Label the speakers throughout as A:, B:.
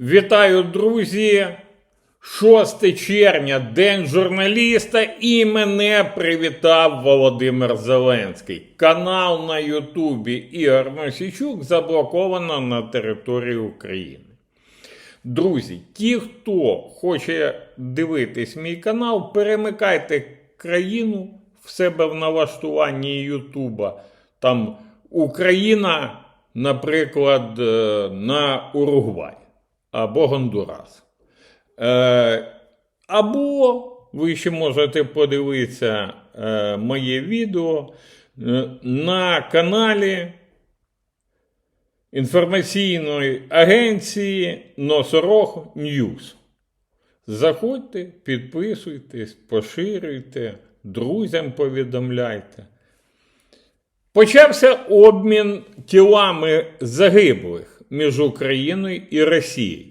A: Вітаю, друзі! 6 червня, День журналіста, і мене привітав Володимир Зеленський. Канал на Ютубі Ігор Мосійчук заблоковано на території України. Друзі, ті, хто хоче дивитись мій канал, перемикайте країну в себе в налаштуванні Ютуба. Там Україна, наприклад, е, на Уругвай або Гондурас. Е, або ви ще можете подивитися е, моє відео е, на каналі інформаційної агенції Носорог Ньюс. Заходьте, підписуйтесь, поширюйте, друзям повідомляйте. Почався обмін тілами загиблих між Україною і Росією,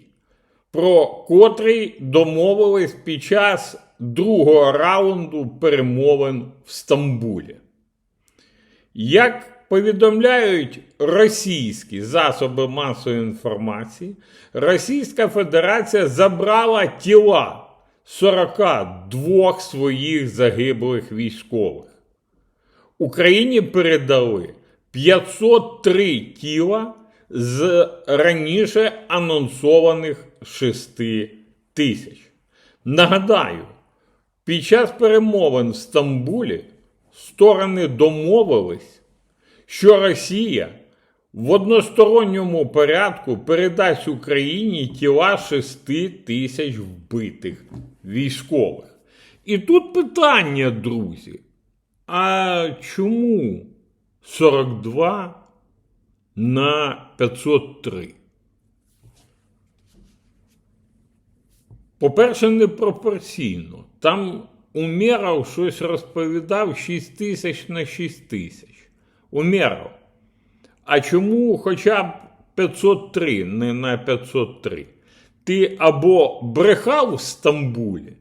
A: про котрий домовились під час другого раунду перемовин в Стамбулі. Як повідомляють російські засоби масової інформації, Російська Федерація забрала тіла 42 своїх загиблих військових. Україні передали 503 тіла з раніше анонсованих 6 тисяч. Нагадаю, під час перемовин в Стамбулі сторони домовились, що Росія в односторонньому порядку передасть Україні тіла 6 тисяч вбитих військових. І тут питання, друзі. А чому 42 на 503? По-перше, непропорційно. Там Умєров щось розповідав 6 тисяч на 6 тисяч. Умєров. А чому хоча б 503, не на 503? Ти або брехав в Стамбулі,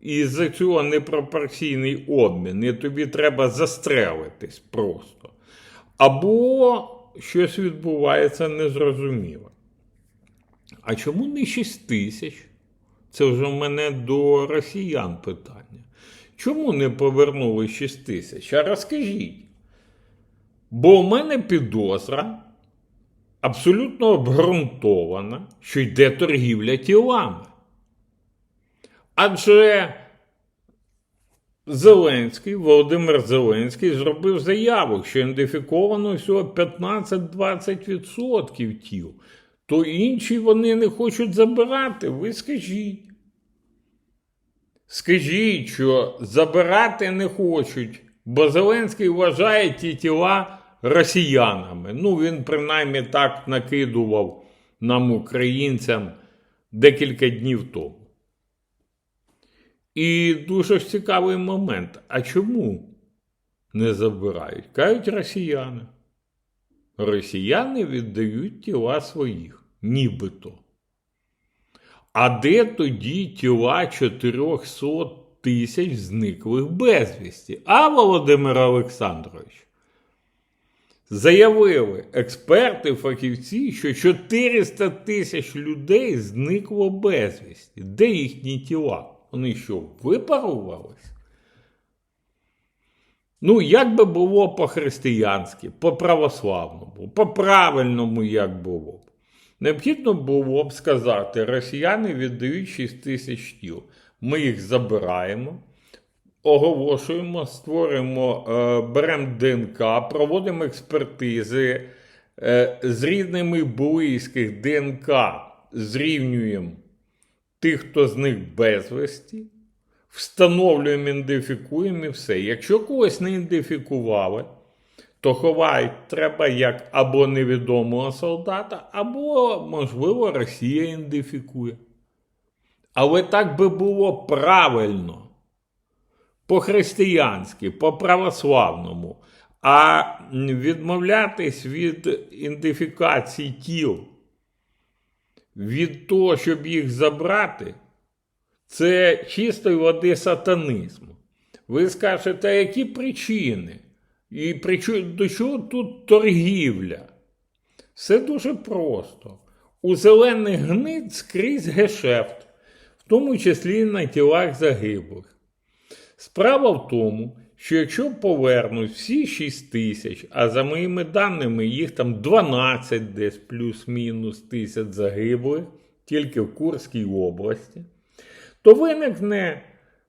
A: і з-за цього непропорційний обмін, і тобі треба застрелитись просто. Або щось відбувається незрозуміло. А чому не 6 тисяч? Це вже в мене до росіян питання. Чому не повернули 6 тисяч? А розкажіть. Бо в мене підозра абсолютно обґрунтована, що йде торгівля тілами. Адже Зеленський, Володимир Зеленський зробив заяву, що ідентифіковано всього 15-20% тіл, то інші вони не хочуть забирати. Ви скажіть. Скажіть, що забирати не хочуть, бо Зеленський вважає ті тіла росіянами. Ну, він принаймні так накидував нам, українцям, декілька днів тому. І дуже ж цікавий момент. А чому не забирають? Кажуть росіяни. Росіяни віддають тіла своїх, нібито. А де тоді тіла 400 тисяч зниклих безвісті? А Володимир Олександрович? Заявили експерти, фахівці, що 400 тисяч людей зникло безвісті. Де їхні тіла? Вони що, випарувались? Ну, як би було по-християнськи, по-православному, по-правильному, як було б. Необхідно було б сказати, росіяни віддають 6 тисяч тіл. Ми їх забираємо, оголошуємо, створюємо, е, беремо ДНК, проводимо експертизи е, з рідними близьких ДНК, зрівнюємо тих, хто з них безвісті, встановлюємо, ідентифікуємо і все. Якщо когось не ідентифікували, то ховають треба як або невідомого солдата, або, можливо, Росія ідентифікує. Але так би було правильно, по-християнськи, по-православному. А відмовлятись від ідентифікації тіл, від того, щоб їх забрати, це чистої води сатанизм. Ви скажете, а які причини? І при чо- до чого тут торгівля? Все дуже просто. у зелених гнид скрізь гешефт, в тому числі на тілах загиблих. Справа в тому, що якщо повернуть всі 6 тисяч, а за моїми даними їх там 12 десь плюс-мінус тисяч загиблих тільки в Курській області, то виникне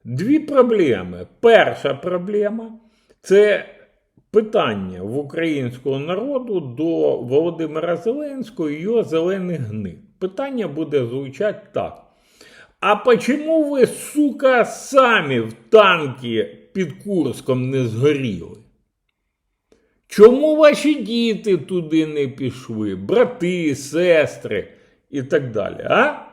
A: дві проблеми. Перша проблема це питання в українського народу до Володимира Зеленського і його зелених гнид. Питання буде звучати так. А почему ви, сука, самі в танки під Курском не згоріли? Чому ваші діти туди не пішли? Брати, сестри і так далі, а?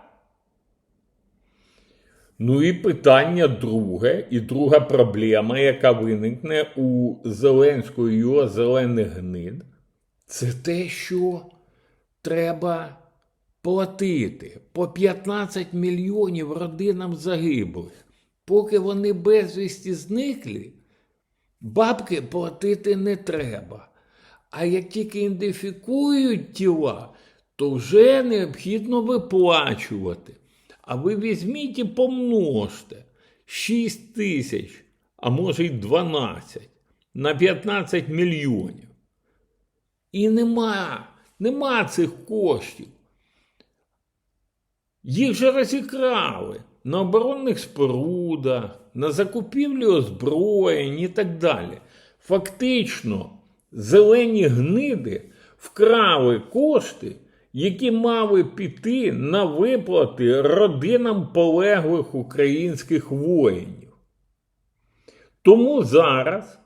A: Ну і питання друге, і друга проблема, яка виникне у Зеленського і його зелених гнид, це те, що треба платити по 15 мільйонів родинам загиблих. Поки вони безвісті зниклі, бабки платити не треба. А як тільки ідентифікують тіла, то вже необхідно виплачувати. А ви візьміть і помножте 6 тисяч, а може й 12 на 15 мільйонів. І нема, нема цих коштів. Їх же розікрали на оборонних спорудах, на закупівлі озброєнь і так далі. Фактично, зелені гниди вкрали кошти, які мали піти на виплати родинам полеглих українських воїнів. Тому зараз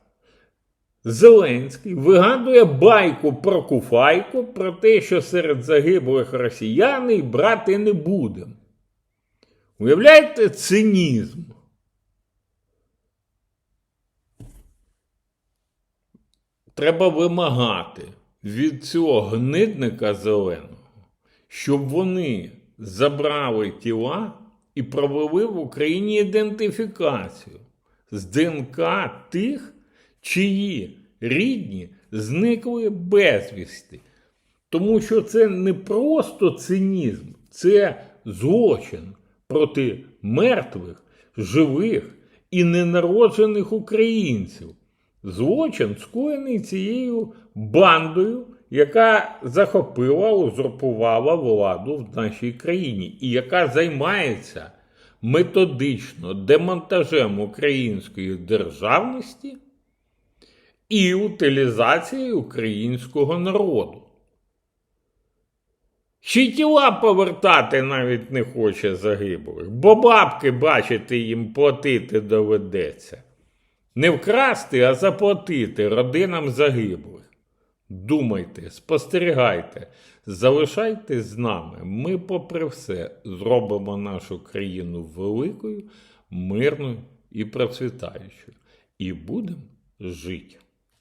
A: Зеленський вигадує байку про куфайку про те, що серед загиблих росіян брати не будемо. Уявляєте цинізм? Треба вимагати від цього гнидника зеленого, щоб вони забрали тіла і провели в Україні ідентифікацію з ДНК тих, чиї рідні зникли безвісти. Тому що це не просто цинізм, це злочин проти мертвих, живих і ненароджених українців. Злочин скоєний цією бандою, яка захопила, узурпувала владу в нашій країні, і яка займається методично демонтажем української державності і утилізацією українського народу. Ще тіла повертати навіть не хоче загиблих, бо бабки, бачите, їм платити доведеться. Не вкрасти, а заплатити родинам загиблих. Думайте, спостерігайте, залишайтесь з нами. Ми, попри все, зробимо нашу країну великою, мирною і процвітаючою. І будемо жити.